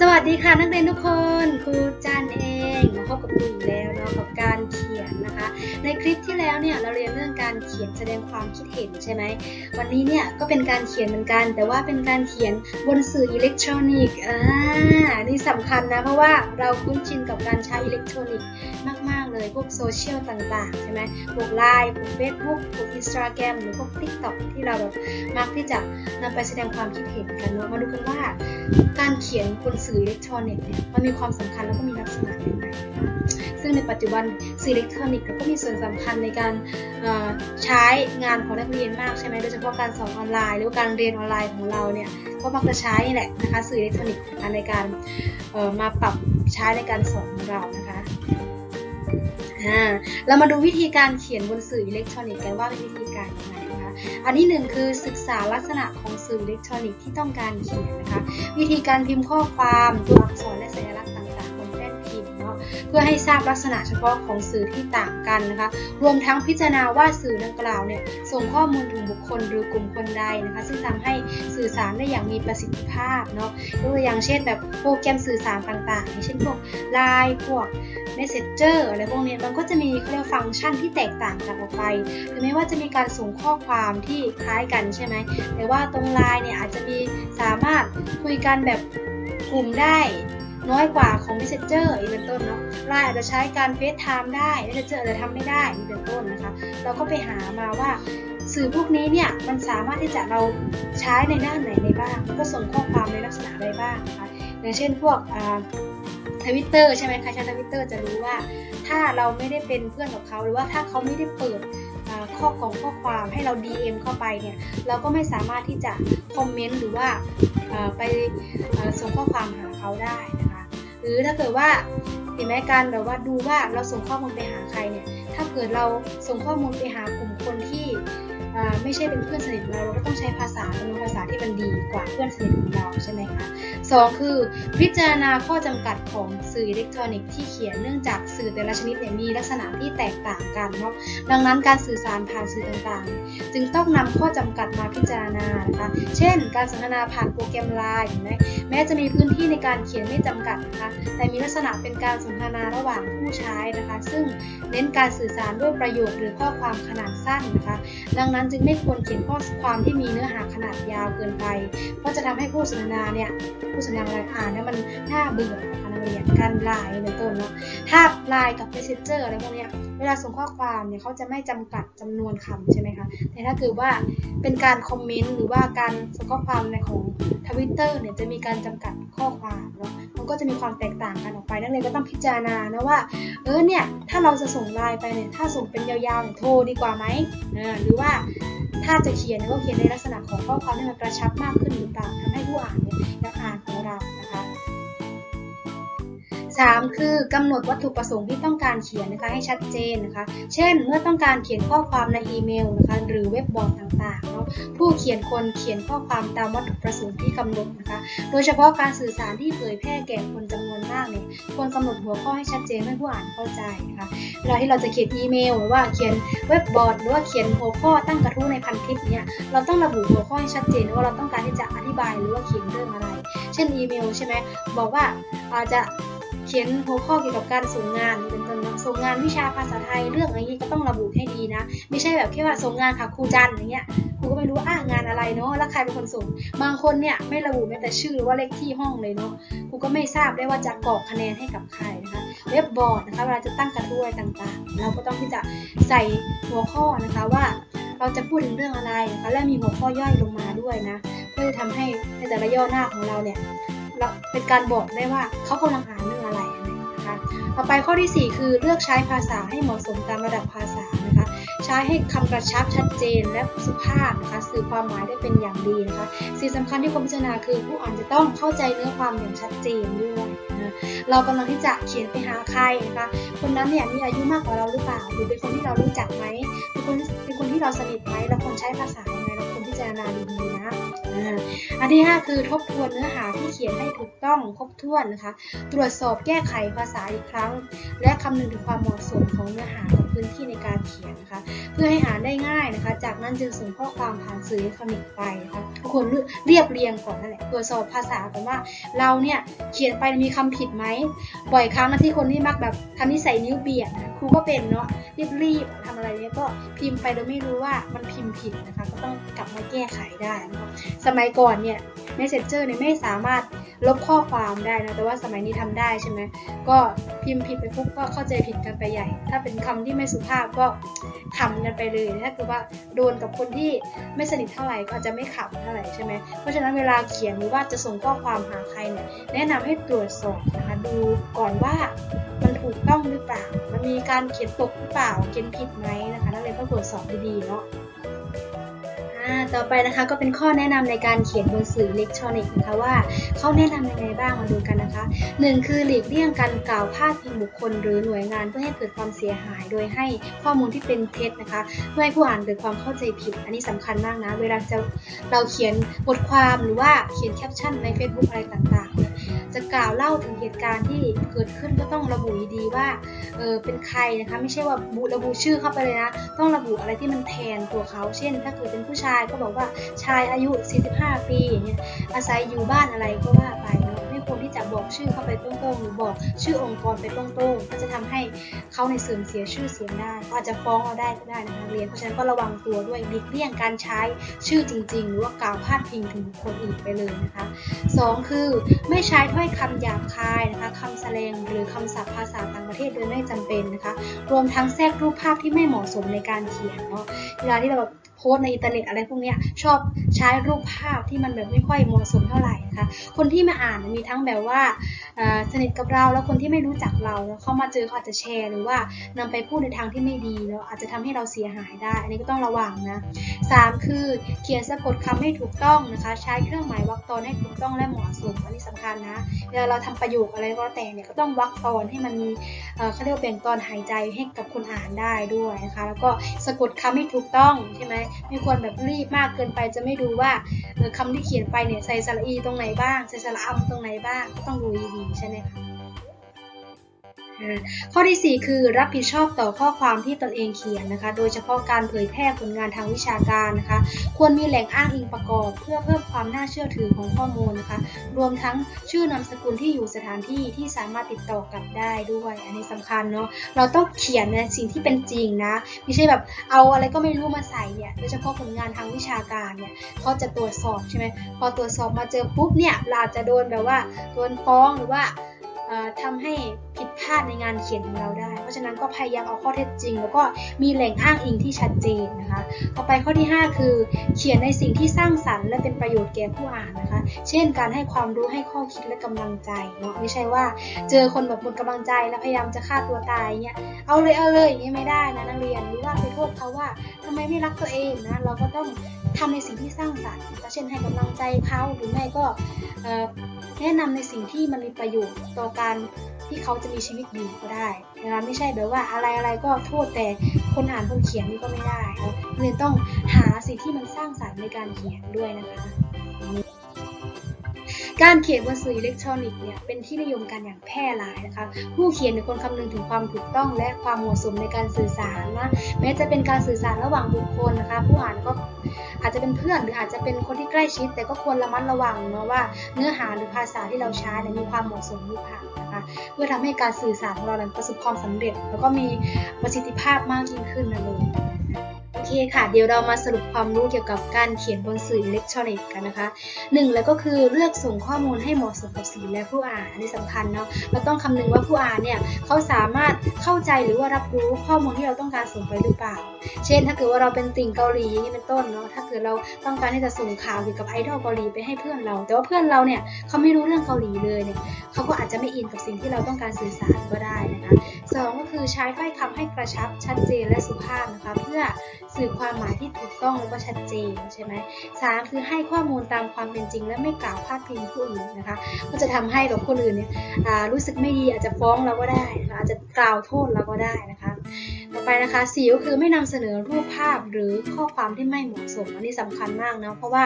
สวัสดีค่ะนักเรียนทุกคน ครูจันเอง บกับครูแล้วเนาะกับการเขียนนะคะ ในคลิปที่แล้วเนี่ยเราเรียนเรื่องการเขียนแสดงความคิดเห็นใช่ไหมวันนี้เนี่ยก็เป็นการเขียนเหมือนกัน แต่ว่าเป็นการเขียนบนสื่ออิเล็กทรอนิกส์อ่านี่สำคัญนะเพราะว่าเราคุ้นชินกับการใช้อิเล็กทรอนิกส์มาก ๆ เลยพวกโซเชียลต่างๆใช่ไหมพวกไลน์พวกเฟซบุ๊กพวกอินสตาแกรมหรือพวกทิกต็อกที่เราแบบมักที่จะนำไปแสดงความคิดเห็นกันเนาะมาดูกันว่าการเขียนบนสื่ออิเล็กทรอนิกส์เนี่ยมันมีความสำคัญแล้วก็มีลักษณะยังไงซึ่งในปัจจุบันสื่ออิเล็กทรอนิกส์ก็มีส่วนสำคัญในการใช้งานของนักเรียนมากใช่ไหมโดยเฉพาะการสอนออนไลน์ หรือการเรียนออนไลน์ของเราเนี่ยก็มักจะใช้นี่แหละนะคะสื่ออิเล็กทรอนิกส์ในการมาปรับใช้ในการสอนของเรานะคะเรามาดูวิธีการเขียนบนสื่ออิเล็กทรอนิกส์กันว่าเป็นวิธีการยังไงนะคะ อันที่หนึ่งคือศึกษาลักษณะของสื่ออิเล็กทรอนิกส์ที่ต้องการเขียนนะคะ วิธีการพิมพ์ข้อความตัวอักษรและสัญลักษณ์ เพื่อให้ทราบลักษณะเฉพาะของสื่อที่ต่างกันนะคะ รวมทั้งพิจารณาว่าสื่อดังกล่าวเนี่ยส่งข้อมูลถึงบุคคลหรือกลุ่มคนใดนะคะ ซึ่งทำให้สื่อสารได้อย่างมีประสิทธิภาพเนาะยกตัวอย่างเช่นแบบโปรแกรมสื่อสารต่างๆอย่างเช่นพวก Line พวก Messenger อะไรพวกนี้มันก็จะมีเขาเรียกฟังก์ชันที่แตกต่างกันออกไปถึงแม้ว่าจะมีการส่งข้อความที่คล้ายกันใช่ไหมแต่ว่าตรงไลน์เนี่ยอาจจะมีสามารถคุยกันแบบกลุ่มได้ น้อยกว่าของ Messenger อีกเป็นต้นเนาะไลน์อาจจะใช้การเฟซไทม์ได้ Messenger อาจจะทำไม่ได้อีกเป็นต้นนะคะ เราก็ไปหามาว่าสื่อพวกนี้เนี่ยมันสามารถที่จะเราใช้ในด้านไหนได้บ้าง ก็ส่งข้อความในลักษณะอะไรบ้างนะคะอย่างเช่นพวกทวิตเตอร์ใช่ไหมครใช้ทวิตเตอร์จะรู้ว่า ถ้าเราไม่ได้เป็นเพื่อนกับเขาหรือว่าถ้าเขาไม่ได้เปิดข้อของข้อความให้เรา DM เข้าไปเนี่ยเราก็ไม่สามารถที่จะคอมเมนต์หรือว่าไปส่งข้อความหาเขาได้นะคะ หรือถ้าเกิดว่าเห็นไหมการแบบว่าดูว่าเราส่งข้อมูลไปหาใครเนี่ย ถ้าเกิดเราส่งข้อมูลไปหากลุ่มคนที่ ไม่ใช่เป็นเพื่อนสนิทเราเราก็ต้องใช้ภาษาเป็นภาษาที่มันดีกว่าเพื่อนสนิทของเราใช่ไหมคะสองคือพิจารณาข้อจำกัดของสื่ออิเล็กทรอนิกส์ที่เขียนเนื่องจากสื่อแต่ละชนิดเนี่ยมีลักษณะที่แตกต่างกันเนาะดังนั้นการสื่อสารผ่านสื่อต่างๆ จึงต้องนำข้อจำกัดมาพิจารณานะคะเช่น การสนทนาผ่านโปรแกรมไลน์เห็นไหมแม้จะมีพื้นที่ในการเขียนไม่จำกัดนะคะแต่มีลักษณะเป็นการสนทนาระหว่างผู้ใช้นะคะ ซึ่งเน้นการสื่อสารด้วยประโยคหรือข้อความขนาดสั้นนะคะ ดังนั้นจึงไม่ควรเขียนข้อความที่มีเนื้อหาขนาดยาวเกินไป เพราะจะทำให้ผู้สนทนาเนี่ยผู้สนทนาอ่านเนี่ยมันน่าเบื่อนะคะนักเรียนการไลน์เป็นต้นเนาะถ้าไลน์กับ Messenger อะไรพวกเนี้ย วลาส่งข้อความเนี่ยเขาจะไม่จำกัดจำนวนคำใช่ไหมคะ แต่ถ้าเกิดว่าเป็นการคอมเมนต์หรือว่าการส่งข้อความในของทวิตเตอร์เนี่ยจะมีการจำกัดข้อความเนาะ มันก็จะมีความแตกต่างกันออกไปนักเรียนก็ต้องพิจารณานะว่า เออเนี่ยถ้าเราจะส่งไลน์ไปเนี่ยถ้าส่งเป็นยาวๆเนี่ยโทรดีกว่าไหมอ่าหรือว่าถ้าจะเขียนก็เขียนในลักษณะของข้อความที่มันกระชับมากขึ้นหรือเปล่าทำให้ผู้อ่านเนี่ยอยากอ่านของเรา 3. คือกำหนดวัตถุประสงค์ที่ต้องการเขียนนะคะให้ชัดเจนนะคะ เช่น เมื่อต้องการเขียนข้อความในอีเมลนะคะหรือเว็บบอร์ดต่างๆเนาะผู้เขียนควรเขียนข้อความตามวัตถุประสงค์ที่กำหนดนะคะ โดยเฉพาะการสื่อสารที่เผยแพร่แก่คนจำนวนมากเนี่ยควรกำหนดหัวข้อให้ชัดเจนให้ผู้อ่านเข้าใจนะคะเวลาที่เราจะเขียนอีเมลหรือว่าเขียนเว็บบอร์ดหรือว่าเขียนหัวข้อตั้งกระทู้ในพันทิปเนี่ยเราต้องระบุหัวข้อให้ชัดเจนว่าเราต้องการที่จะอธิบายหรือว่าเขียนเรื่องอะไร เช่นอีเมลใช่ไหมบอกว่าอาจจะ ขียนหัวข้อเกี่ยวกับการส่งงานเป็นต้นนะส่งงานวิชาภาษาไทยเรื่องอะไรนี้ก็ต้องระบุให้ดีนะ ไม่ใช่แบบแค่ว่าส่งงานค่ะครูจันอย่างเงี้ยครูก็ไม่รู้ว่าอ่างานอะไรเนาะแล้วใครเป็นคนส่ง บางคนเนี่ยไม่ระบุแม้แต่ชื่อหรือว่าเลขที่ห้องเลยเนาะครูก็ไม่ทราบได้ว่าจะกรอกคะแนนให้กับใครนะคะเว็บบอร์ดนะคะเวลาจะตั้งกระทู้อะไรต่างๆ เราก็ต้องที่จะใส่หัวข้อนะคะว่าเราจะพูดถึงเรื่องอะไรนะคะและมีหัวข้อย่อยลงมาด้วยนะเพื่อจะทำให้ในแต่ละย่อหน้าของเราเนี่ยเราเป็นการบอกได้ว่าเขากำลังอ่าน ต่อไปข้อที่ 4 คือเลือกใช้ภาษาให้เหมาะสมตามระดับภาษานะคะ ใช้ให้คำกระชับชัดเจนและสุภาพนะคะสื่อความหมายได้เป็นอย่างดีนะคะสิ่งสำคัญที่ควรพิจารณาคือผู้อ่านจะต้องเข้าใจเนื้อความอย่างชัดเจนด้วยนะเรากำลังที่จะเขียนไปหาใครนะคะคนนั้นเนี่ยมีอายุมากกว่าเราหรือเปล่า หรือเป็นคนที่เรารู้จักไหมเป็นคนเป็นคนที่เราสนิทไหมเราควรใช้ภาษายังไงเราควรพิจารณาดีๆนะ อันที่ 5 คือทบทวนเนื้อหาที่เขียนให้ถูกต้องครบถ้วนนะคะ ตรวจสอบแก้ไขภาษาอีกครั้ง และคำนึงถึงความเหมาะสมของเนื้อหาก พื้นที่ในการเขียนนะคะ เพื่อให้อ่านได้ง่ายนะคะ จากนั้นจึงส่งข้อความผ่านสื่ออิเล็กทรอนิกส์ไปนะคะคนเรียบเรียงก่อนนั่นแหละตรวจสอบภาษาก่อนว่า เราเนี่ยเขียนไปมีคำผิดไหมบ่อยครั้งนะที่คนที่มักแบบทำนิสัยนิ้วเบียดนะครูก็เป็นเนาะรีบๆทำอะไรเนี่ยก็พิมพ์ไปโดยไม่รู้ว่ามันพิมพ์ผิดนะคะ ก็ต้องกลับมาแก้ไขได้นะคะสมัยก่อนเนี่ย Messenger เนี่ยไม่สามารถ ลบข้อความได้นะ แต่ว่าสมัยนี้ทำได้ใช่ไหมก็พิมพ์ผิดไปปุ๊บก็เข้าใจผิดกันไปใหญ่ ถ้าเป็นคำที่ไม่สุภาพก็ขำกันไปเลยถ้าคือว่าโดนกับคนที่ไม่สนิทเท่าไหร่ก็อาจจะไม่ขำเท่าไหร่ใช่ไหมเพราะฉะนั้นเวลาเขียนหรือว่าจะส่งข้อความหาใครเนี่ยแนะนำให้ตรวจสอบนะคะดูก่อนว่ามันถูกต้องหรือเปล่า มันมีการเขียนตกหรือเปล่า เขียนผิดไหมนะคะ นักเรียนต้องตรวจสอบดีๆเนาะ ต่อไปนะคะก็เป็นข้อแนะนำในการเขียนบนสื่ออิเล็กทรอนิกส์นะคะว่าเขาแนะนำยังไงบ้างมาดูกันนะคะหนึ่งคือหลีกเลี่ยงการกล่าวพาดพิงบุคคล หรือหน่วยงานเพื่อให้เกิดความเสียหาย โดยให้ข้อมูลที่เป็นเท็จนะคะเพื่อให้ผู้อ่านเกิดความเข้าใจผิด อันนี้สำคัญมากนะ เวลาจะเราเขียนบทความหรือว่าเขียนแคปชั่นใน Facebook อะไรต่าง จะกล่าวเล่าถึงเหตุการณ์ที่เกิดขึ้นก็ต้องระบุดีๆว่าเออเป็นใครนะคะไม่ใช่ว่าบุระบุชื่อเข้าไปเลยนะ ต้องระบุอะไรที่มันแทนตัวเขา เช่น ถ้าเกิดเป็นผู้ชายก็บอกว่าชายอายุ 45 ปีอย่างเงี้ยอาศัยอยู่บ้านอะไรก็ว่าไปเนาะ ควรที่จะบอกชื่อเข้าไปตรงๆหรือบอกชื่อองค์กรไปตรงๆก็จะทำให้เขาในเสื่อมเสียชื่อเสียงได้ก็อาจจะฟ้องเราได้ก็ได้นะคะเรียนเพราะฉะนั้นก็ระวังตัวด้วยหลีกเลี่ยงการใช้ชื่อจริง ๆ หรือว่ากล่าวพาดพิงถึงบุคคลอื่นไปเลยนะคะสองคือไม่ใช้ถ้อยคำหยาบคายนะคะคำแสลงหรือคำศัพท์ภาษาต่างประเทศโดยไม่จำเป็นนะคะ รวมทั้งแทรกรูปภาพที่ไม่เหมาะสมในการเขียนเนาะเวลาที่เราแบบ พสในอินเทอร์เน็ตอะไรพวกนี้ชอบใช้รูปภาพที่มันแบบไม่ค่อยเหมาะสมเท่าไหร่นะคะคนที่มาอ่านมีทั้งแบบว่าสนิทกับเราแล้วคนที่ไม่รู้จักเราแล้วเขามาเจอเขาอาจจะแชร์หรือว่านำไปพูดในทางที่ไม่ดีแล้วอาจจะทำให้เราเสียหายได้ อันนี้ก็ต้องระวังนะสามคือเขียนสะกดคำให้ถูกต้องนะคะ ใช้เครื่องหมายวรรคตอนให้ถูกต้องและเหมาะสมอันนี้สำคัญนะเวลาเราทำประโยคอะไรก็แล้วแต่เนี่ยก็ต้องวรรคตอนให้มันมีเขาเรียกว่าแบ่งตอนหายใจให้กับคนอ่านได้ด้วยนะคะแล้วก็สะกดคำให้ถูกต้องใช่ไหมไม่ควรแบบรีบมากเกินไปจะไม่ดูว่าเอ่อคำที่เขียนไปเนี่ยใส่สระอีตรงไหนบ้าง ใส่สระอำตรงไหนบ้างก็ต้องดูดีๆใช่ไหมคะ ข้อที่ 4 คือรับผิดชอบต่อข้อความที่ตนเองเขียนนะคะ โดยเฉพาะการเผยแพร่ผลงานทางวิชาการนะคะ ควรมีแหล่งอ้างอิงประกอบ เพื่อเพิ่มความน่าเชื่อถือของข้อมูลนะคะ รวมทั้งชื่อนามสกุลที่อยู่สถานที่ที่สามารถติดต่อกลับได้ด้วย อันนี้สำคัญเนาะ เราต้องเขียนในสิ่งที่เป็นจริงนะ ไม่ใช่แบบเอาอะไรก็ไม่รู้มาใส่เนี่ย โดยเฉพาะผลงานทางวิชาการเนี่ยเขาจะตรวจสอบใช่ไหมพอตรวจสอบมาเจอปุ๊บเนี่ยเราจะโดนแบบว่าโดนฟ้องหรือว่า ทำให้ผิดพลาดในงานเขียนของเราได้ เพราะฉะนั้นก็พยายามเอาข้อเท็จจริง แล้วก็มีแหล่งอ้างอิงที่ชัดเจนนะคะ ต่อไปข้อที่ 5 คือ เขียนในสิ่งที่สร้างสรรค์และเป็นประโยชน์แก่ผู้อ่านนะคะ เช่น การให้ความรู้ให้ข้อคิดและกำลังใจเนาะไม่ใช่ว่า เจอคนแบบหมดกำลังใจแล้วพยายามจะฆ่าตัวตายเงี้ยเอาเลยเอาเลยอย่างนี้ไม่ได้นะนักเรียนหรือว่าไปโทษเขาว่าทำไมไม่รักตัวเองนะเราก็ต้อง ทำในสิ่งที่สร้างสรรค์นะคะเช่นให้กำลังใจเขาหรือไม่ก็แนะนำในสิ่งที่มันมีประโยชน์ต่อการที่เขาจะมีชีวิตอยู่ก็ได้นะคะไม่ใช่แบบว่าอะไรอะไรก็โทษแต่คนอ่านคนเขียนนี่ก็ไม่ได้เนอะเลยต้องหาสิ่งที่มันสร้างสรรค์ในการเขียนด้วยนะคะ การเขียนบนสื่ออิเล็กทรอนิกส์เนี่ยเป็นที่นิยมกันอย่างแพร่หลายนะคะ ผู้เขียนเป็นคนคำนึงถึงความถูกต้องและความเหมาะสมในการสื่อสารนะแม้จะเป็นการสื่อสารระหว่างบุคคลนะคะ ผู้อ่านก็อาจจะเป็นเพื่อนหรืออาจจะเป็นคนที่ใกล้ชิด แต่ก็ควรระมัดระวังเนาะว่าเนื้อหาหรือภาษาที่เราใช้เนี่ยมีความเหมาะสมหรือเปล่านะคะเพื่อทำให้การสื่อสารของเรานั้นประสบความสำเร็จ แล้วก็มีประสิทธิภาพมากยิ่งขึ้นนั่นเอง โอเคค่ะเดี๋ยวเรามาสรุปความรู้เกี่ยวกับการเขียนบนสื่ออิเล็กทรอนิกส์กันนะคะหนึ่งแล้วก็คือเลือกส่งข้อมูลให้เหมาะสมกับสื่อและผู้อ่านอันนี้สำคัญเนาะเราต้องคำนึงว่าผู้อ่านเนี่ยเขาสามารถเข้าใจหรือว่ารับรู้ข้อมูลที่เราต้องการส่งไปหรือเปล่า เช่น ถ้าเกิดว่าเราเป็นติ่งเกาหลีนี้เป็นต้นเนาะถ้าเกิดเราต้องการที่จะส่งข่าวเกี่ยวกับไอดอลเกาหลีไปให้เพื่อนเรา แต่ว่าเพื่อนเราเนี่ยเขาไม่รู้เรื่องเกาหลีเลยเนี่ยเขาก็อาจจะไม่อินกับสิ่งที่เราต้องการสื่อสารก็ได้นะคะ สองก็คือใช้ถ้อยคำให้กระชับชัดเจนและสุภาพนะคะเพื่อสื่อความหมายที่ถูกต้องแล้วก็ชัดเจนใช่ไหมสามคือให้ข้อมูลตามความเป็นจริง และไม่กล่าวพาดพิงผู้อื่นนะคะก็จะทำให้แบบคนอื่นเนี่ยรู้สึกไม่ดีอาจจะฟ้องเราก็ได้นะคะอาจจะกล่าวโทษเราก็ได้นะคะ ต่อไปนะคะสีก็คือไม่นำเสนอรูปภาพหรือข้อความที่ไม่เหมาะสมอันนี้สำคัญมากนะเพราะว่า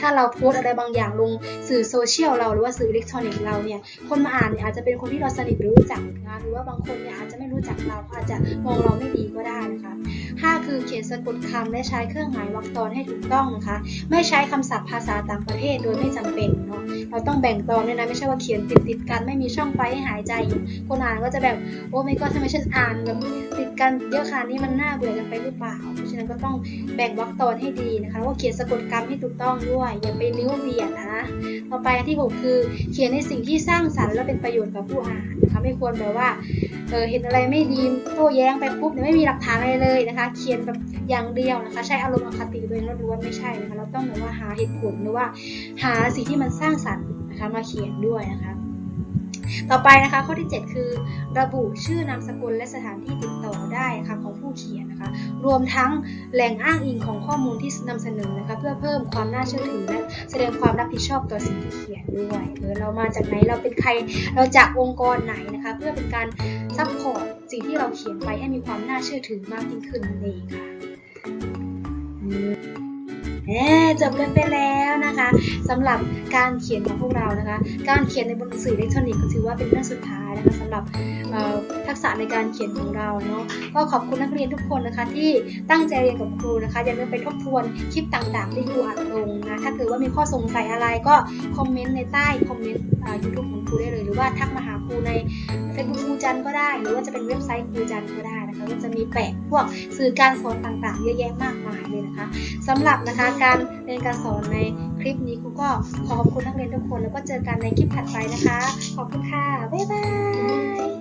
ถ้าเราโพสอะไรบางอย่างลงสื่อโซเชียลเราหรือว่าสื่ออิเล็กทรอนิกส์เราเนี่ยคนมาอ่านเนี่ยอาจจะเป็นคนที่เราสนิทหรือรู้จักนะหรือว่าบางคนเนี่ยอาจจะไม่รู้จักเราเขาอาจจะมองเราไม่ดีก็ได้นะคะห้าคือเขียนสะกดคำและใช้เครื่องหมายวรรคตอนให้ถูกต้องนะคะ ไม่ใช้คำศัพท์ภาษาต่างประเทศโดยไม่จำเป็นเนาะเราต้องแบ่งตอนด้วยนะไม่ใช่ว่าเขียนติดติดกันไม่มีช่องไฟให้หายใจคนอ่านก็จะแบบโอ้ไม่ก็ทำไมฉันอ่านแบบติดกันเยอะขนาดนี้มันน่าเบื่อกันไปหรือเปล่า เพราะฉะนั้นก็ต้องแบ่งวรรคตอนให้ดีนะคะแล้วก็เขียนสะกดกรรมให้ถูกต้องด้วย อย่าไปลิ้วเบียดนะ ต่อไปที่ 6 คือ เขียนในสิ่งที่สร้างสรรค์และเป็นประโยชน์กับผู้อ่านนะคะไม่ควรแบบว่าเออเห็นอะไรไม่ดีโต้แย้งไปปุ๊บเนี่ยไม่มีหลักฐานอะไรเลยนะคะ เขียนแบบอย่างเดียวนะคะ ใช้อารมณ์อคติตัวเองล้วนๆไม่ใช่นะคะเราต้องแบบว่าหาเหตุผลหรือว่า หาสิ่งที่มันสร้างสรรค์นะคะมาเขียนด้วยนะคะ ต่อไปนะคะข้อที่ 7 คือ ระบุชื่อนามสกุลและสถานที่ติดต่อได้นะคะของผู้เขียนนะคะ รวมทั้งแหล่งอ้างอิงของข้อมูลที่นำเสนอนะคะ เพื่อเพิ่มความน่าเชื่อถือและแสดงความรับผิดชอบต่อสิ่งที่เขียนด้วยเออเรามาจากไหนเราเป็นใครเราจากองค์กรไหนนะคะ เพื่อเป็นการซัพพอร์ตสิ่งที่เราเขียนไปให้มีความน่าเชื่อถือมากยิ่งขึ้นนั่นเองค่ะ จบกันไปแล้วนะคะสำหรับการเขียนของพวกเรานะคะ การเขียนในบนหนังสืออิเล็กทรอนิกส์ก็ถือว่าเป็นเรื่องสุดท้ายนะคะสำหรับ ทักษะในการเขียนของเราเนาะก็ขอบคุณนักเรียนทุกคนนะคะ ที่ตั้งใจเรียนกับครูนะคะอย่าลืมไปทบทวนคลิปต่างๆ ที่ครูอัดลงนะถ้าเกิดว่ามีข้อสงสัยอะไรก็คอมเมนต์ในใต้คอมเมนต์ยูทูบของครูได้เลย หรือว่าทักมาหาครูในเฟซบุ๊กครูจันก็ได้ หรือว่าจะเป็นเว็บไซต์ครูจันก็ได้นะคะก็จะมีแปะพวกสื่อการสอนต่างๆ เยอะแยะมากมายเลยนะคะสำหรับนะคะการเรียนการสอนในคลิปนี้ครูก็ขอขอบคุณนักเรียนทุกคน แล้วก็เจอกันในคลิปถัดไปนะคะ ขอบคุณค่ะ บ๊ายบาย